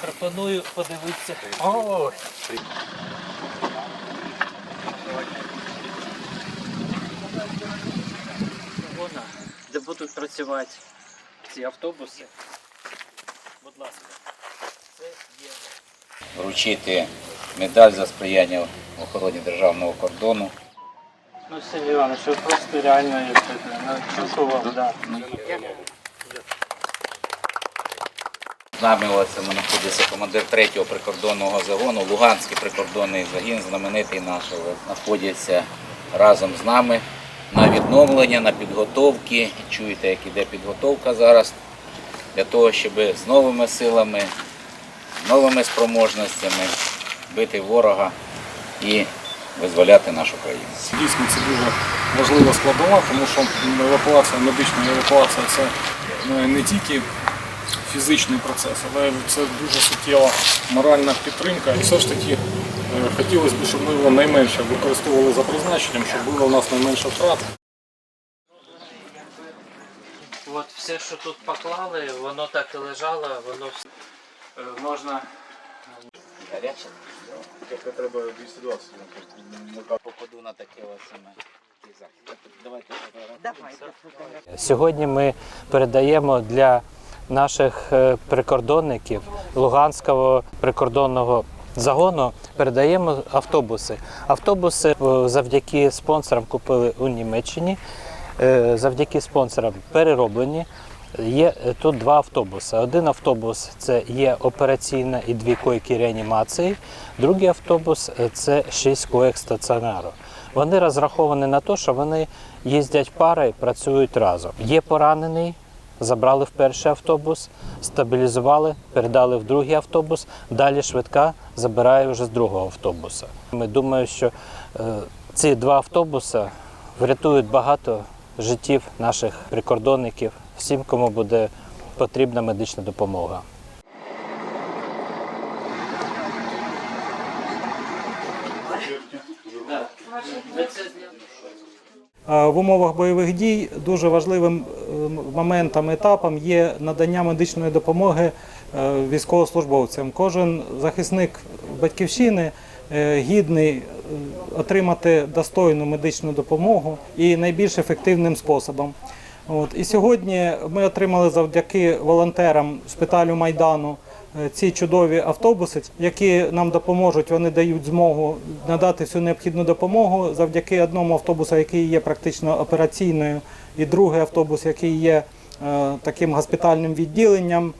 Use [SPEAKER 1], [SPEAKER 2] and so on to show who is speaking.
[SPEAKER 1] Пропоную подивитися. Ой. Вона, де будуть працювати ці автобуси. Будь ласка, це є.
[SPEAKER 2] вручити медаль за сприяння в охороні державного кордону.
[SPEAKER 1] Ну, Сергій Іванович, ви просто реально як це, ну, чудово, да.
[SPEAKER 2] З нами ось знаходиться командир 3-го прикордонного загону, Луганський прикордонний загін, знаменитий наш, ось, знаходяться разом з нами на відновлення, на підготовки. Чуєте, як іде підготовка зараз для того, щоб з новими силами, новими спроможностями бити ворога і визволяти нашу країну.
[SPEAKER 3] Дійсно, це дуже важлива складова, тому що евакуація, медична евакуація це е, не тільки фізичний процес, але це дуже суттєва моральна підтримка. І все ж таки е, хотілося б, щоб ми його найменше використовували за призначенням, щоб було у нас найменше втрат.
[SPEAKER 1] От все, що тут поклали, воно так і лежало, воно. Е, можна.
[SPEAKER 4] Тільки треба 220.
[SPEAKER 2] Попаду на таке саме. Давайте
[SPEAKER 1] Сьогодні ми передаємо для наших е, прикордонників Луганського прикордонного загону передаємо автобуси. Автобуси е, завдяки спонсорам купили у Німеччині, е, завдяки спонсорам перероблені. Є тут два автобуси. Один автобус це є операційна і дві койки реанімації. Другий автобус це шість коек стаціонару. Вони розраховані на те, що вони їздять пари, працюють разом. Є поранений, забрали в перший автобус, стабілізували, передали в другий автобус. Далі швидка забирає вже з другого автобуса. Ми думаємо, що е, ці два автобуси врятують багато життів наших прикордонників, всім, кому буде потрібна медична допомога.
[SPEAKER 5] А В умовах бойових дій дуже важливим е, моментом, етапом є надання медичної допомоги е, військовослужбовцям. Кожен захисник батьківщини е, гідний е, отримати достойну медичну допомогу і найбільш ефективним способом. От. І сьогодні ми отримали завдяки волонтерам шпиталю Майдану е, ці чудові автобуси, які нам допоможуть. Вони дають змогу надати всю необхідну допомогу завдяки одному автобусу, який є практично операційною, і другий автобус, який є е, таким госпітальним відділенням.